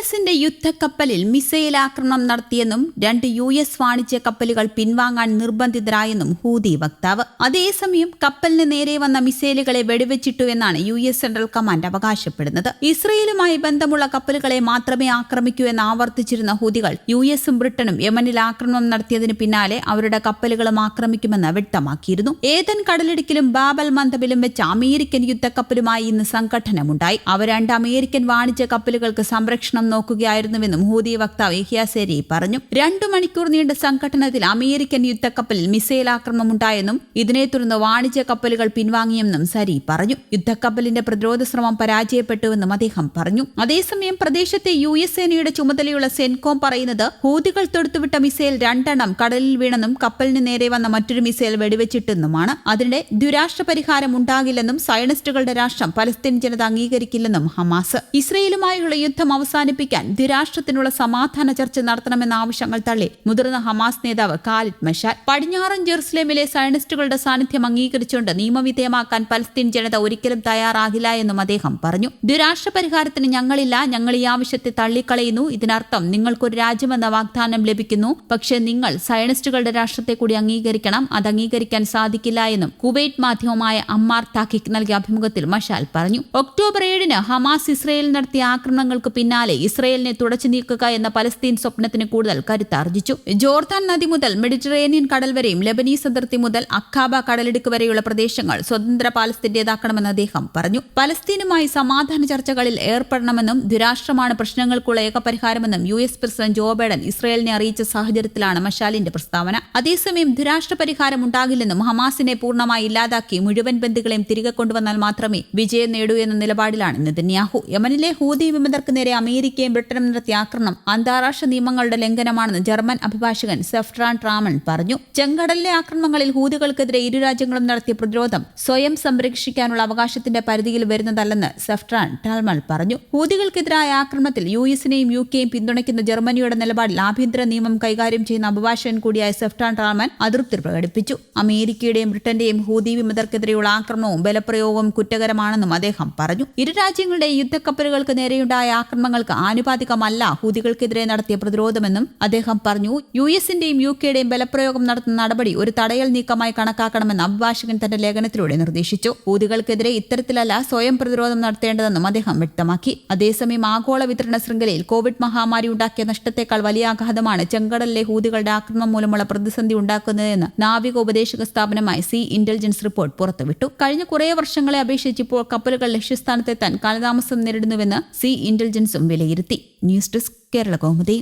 എസിന്റെ യുദ്ധക്കപ്പലിൽ മിസൈൽ ആക്രമണം നടത്തിയെന്നും രണ്ട് യു എസ് വാണിജ്യ കപ്പലുകൾ പിൻവാങ്ങാൻ നിർബന്ധിതരായെന്നും ഹൂതി വക്താവ്. അതേസമയം കപ്പലിന് നേരെ വന്ന മിസൈലുകളെ വെടിവെച്ചിട്ടു എന്നാണ് യു എസ് സെൻട്രൽ കമാൻഡ് അവകാശപ്പെടുന്നത്. ഇസ്രയേലുമായി ബന്ധമുള്ള കപ്പലുകളെ മാത്രമേ ആക്രമിക്കൂ എന്ന് ആവർത്തിച്ചിരുന്ന ഹൂതികൾ യു എസും ബ്രിട്ടനും യമനിൽ ആക്രമണം നടത്തിയതിന് പിന്നാലെ അവരുടെ കപ്പലുകളും ആക്രമിക്കുമെന്ന് വ്യക്തമാക്കിയിരുന്നു. ഏതൻ കടലിടുക്കിലും ബാബൽ മന്ദബിലും വെച്ച് അമേരിക്കൻ യുദ്ധക്കപ്പലുമായി ഇന്ന് സംഘടനമുണ്ടായി അവ രണ്ട് അമേരിക്കൻ വാണിജ്യ കപ്പലുകൾക്ക് സംരക്ഷണം നോക്കുകയായിരുന്നുവെന്നും ഹൂതി വക്താവ് ഇഹിയാസേരി പറഞ്ഞു. രണ്ടു മണിക്കൂർ നീണ്ട സംഘട്ടനത്തിൽ അമേരിക്കൻ യുദ്ധക്കപ്പലിൽ മിസൈൽ ആക്രമണമുണ്ടായെന്നും ഇതിനെ തുടർന്ന് വാണിജ്യ കപ്പലുകൾ പിൻവാങ്ങിയെന്നും സരി പറഞ്ഞു. യുദ്ധക്കപ്പലിന്റെ പ്രതിരോധ ശ്രമം പരാജയപ്പെട്ടുവെന്നും അദ്ദേഹം പറഞ്ഞു. അതേസമയം പ്രദേശത്തെ യു എസ് സേനയുടെ ചുമതലയുള്ള സെൻകോം പറയുന്നത് ഹൂതികൾ തൊടുത്തുവിട്ട മിസൈൽ രണ്ടെണ്ണം കടലിൽ വീണെന്നും കപ്പലിന് നേരെ വന്ന മറ്റൊരു മിസൈൽ വെടിവെച്ചിട്ടെന്നുമാണ്. അതിനിടെ ദുരാഷ്ട്ര പരിഹാരം ഉണ്ടാകില്ലെന്നും സയനിസ്റ്റുകളുടെ രാഷ്ട്രം പലസ്തീൻ ജനത അംഗീകരിക്കില്ലെന്നും ഹമാസ്. ഇസ്രയേലുമായുള്ള യുദ്ധം അവസാനിപ്പിക്കാൻ ദ്വിരാഷ്ട്രത്തിനുള്ള സമാധാന ചർച്ച നടത്തണമെന്ന ആവശ്യങ്ങൾ തള്ളി മുതിർന്ന ഹമാസ് നേതാവ് ഖാലിദ് മഷാൽ. പടിഞ്ഞാറൻ ജെറുസലേമിലെ സയനിസ്റ്റുകളുടെ സാന്നിധ്യം അംഗീകരിച്ചുകൊണ്ട് നിയമവിധേയമാക്കാൻ പലസ്തീൻ ജനത ഒരിക്കലും തയ്യാറാകില്ല എന്നും അദ്ദേഹം പറഞ്ഞു. ദ്വിരാഷ്ട്ര പരിഹാരത്തിന് ഞങ്ങളില്ല ഞങ്ങൾ ഈ ആവശ്യത്തെ തള്ളിക്കളയുന്നു. ഇതിനർത്ഥം നിങ്ങൾക്കൊരു രാജ്യമെന്ന വാഗ്ദാനം ലഭിക്കുന്നു. പക്ഷേ നിങ്ങൾ സയനിസ്റ്റുകളുടെ രാഷ്ട്രത്തെ കൂടി അംഗീകരിക്കണം. അത് അംഗീകരിക്കാൻ സാധിക്കില്ല എന്നും കുവൈറ്റ് മാധ്യമമായ അമ്മാർ താക്കിക് നൽകിയ അഭിമുഖത്തിൽ മഷാൽ പറഞ്ഞു. ഒക്ടോബർ ഏഴിന് ഹമാസ് ഇസ്രയേൽ നടത്തിയ ആക്രമണങ്ങൾക്ക് പിന്നാലെ ഇസ്രയേലിനെ തുടച്ചു നീക്കുക എന്ന പലസ്തീൻ സ്വപ്നത്തിന് കൂടുതൽ കരുത്താർജിച്ചു. ജോർദാൻ നദി മുതൽ മെഡിറ്ററേനിയൻ കടൽ വരെയും ലെബനീസ് അതിർത്തി മുതൽ അഖാബ കടലിടുക്ക് വരെയുള്ള പ്രദേശങ്ങൾ സ്വതന്ത്ര പാലസ്തീന്റേതാക്കണമെന്ന് അദ്ദേഹം പറഞ്ഞു. പലസ്തീനുമായി സമാധാന ചർച്ചകളിൽ ഏർപ്പെടണമെന്നും ദുരാഷ്ട്രമാണ് പ്രശ്നങ്ങൾക്കുള്ള ഏകപരിഹാരമെന്നും U S president Joe Biden ഇസ്രയേലിനെ അറിയിച്ച സാഹചര്യത്തിലാണ് മഷാലിന്റെ പ്രസ്താവന. അതേസമയം ദുരാഷ്ട്ര പരിഹാരം ഉണ്ടാകില്ലെന്നും ഹമാസിനെ പൂർണമായി ഇല്ലാതാക്കി മുഴുവൻ ബന്ധുക്കളെയും തിരികെ കൊണ്ടുവന്നാൽ മാത്രമേ വിജയം നേടൂ എന്ന നിലപാടിലാണ് നെതന്യാഹു. യമനിലെ ഹൂതി വിമതർക്ക് നേരെ അമേരിക്കയും ബ്രിട്ടനും നടത്തിയ ആക്രമണം അന്താരാഷ്ട്ര നിയമങ്ങളുടെ ലംഘനമാണെന്ന് ജർമ്മൻ അഭിഭാഷകൻ സെഫ്ട്രാൻ ട്രാമൺ പറഞ്ഞു. ചെങ്കടലിലെ ആക്രമണങ്ങളിൽ ഹൂതികൾക്കെതിരെ ഇരു രാജ്യങ്ങളും നടത്തിയ പ്രതിരോധം സ്വയം സംരക്ഷിക്കാനുള്ള അവകാശത്തിന്റെ പരിധിയിൽ വരുന്നതല്ലെന്ന് സെഫ്ട്രാൻ ടാൽമൾ പറഞ്ഞു. ഹൂതികൾക്കെതിരായ ആക്രമണത്തിൽ യു എസിനെയും യു കെയും പിന്തുണയ്ക്കുന്ന ജർമ്മനിയുടെ നിലപാടിൽ ആഭ്യന്തര നിയമം കൈകാര്യം ചെയ്യുന്ന അഭിഭാഷകൻ കൂടിയായ സെഫ്ട്രാൻ ടാൽമൻ അതൃപ്തി പ്രകടിപ്പിച്ചു. അമേരിക്കയുടെയും ബ്രിട്ടന്റെയും ഹൂതി വിമതർക്കെതിരെയുള്ള ആക്രമണവും ബലപ്രയോഗവും കുറ്റകരമാണെന്നും അദ്ദേഹം പറഞ്ഞു. ഇരു രാജ്യങ്ങളുടെ യുദ്ധക്കപ്പലുകൾക്ക് നേരെയുണ്ടായ ആക്രമണങ്ങൾക്ക് ആനുപാതികമല്ല ഹൂതികൾക്കെതിരെ നടത്തിയ പ്രതിരോധമെന്നും അദ്ദേഹം പറഞ്ഞു. യു എസിന്റെയും യു കെയുടെയും ബലപ്രയോഗം നടത്തുന്ന നടപടി ഒരു തടയൽ നീക്കമായി കണക്കാക്കണമെന്ന് അഭിഭാഷകൻ തന്റെ ലേഖനത്തിലൂടെ നിർദ്ദേശിച്ചു. ഹൂതികൾക്കെതിരെ ഇത്തരത്തിലല്ല സ്വയം പ്രതിരോധം നടത്തേണ്ടതെന്നും അദ്ദേഹം വ്യക്തമാക്കി. അതേസമയം ആഗോള വിതരണ ശൃംഖലയിൽ കോവിഡ് മഹാമാരി ഉണ്ടാക്കിയ നഷ്ടത്തെക്കാൾ വലിയ ആഘാതമാണ് ചെങ്കടലിലെ ഹൂതികളുടെ ആക്രമണം മൂലമുള്ള പ്രതിസന്ധി ഉണ്ടാക്കുന്നതെന്ന് നാവിക ഉപദേശക സ്ഥാപനമായ സി ഇന്റലിജൻസ് റിപ്പോർട്ട് പുറത്തുവിട്ടു. കഴിഞ്ഞ കുറേ വർഷങ്ങളെ അപേക്ഷിച്ച് ഇപ്പോൾ കപ്പലുകൾ ലക്ഷ്യസ്ഥാനത്തെത്താൻ കാലതാമസം നേരിടുന്നുവെന്ന് സി ഇന്റലിജൻസും വിലയിരുത്തി ന്യൂസ് ഡെസ്ക് കേരള കൗമുദി.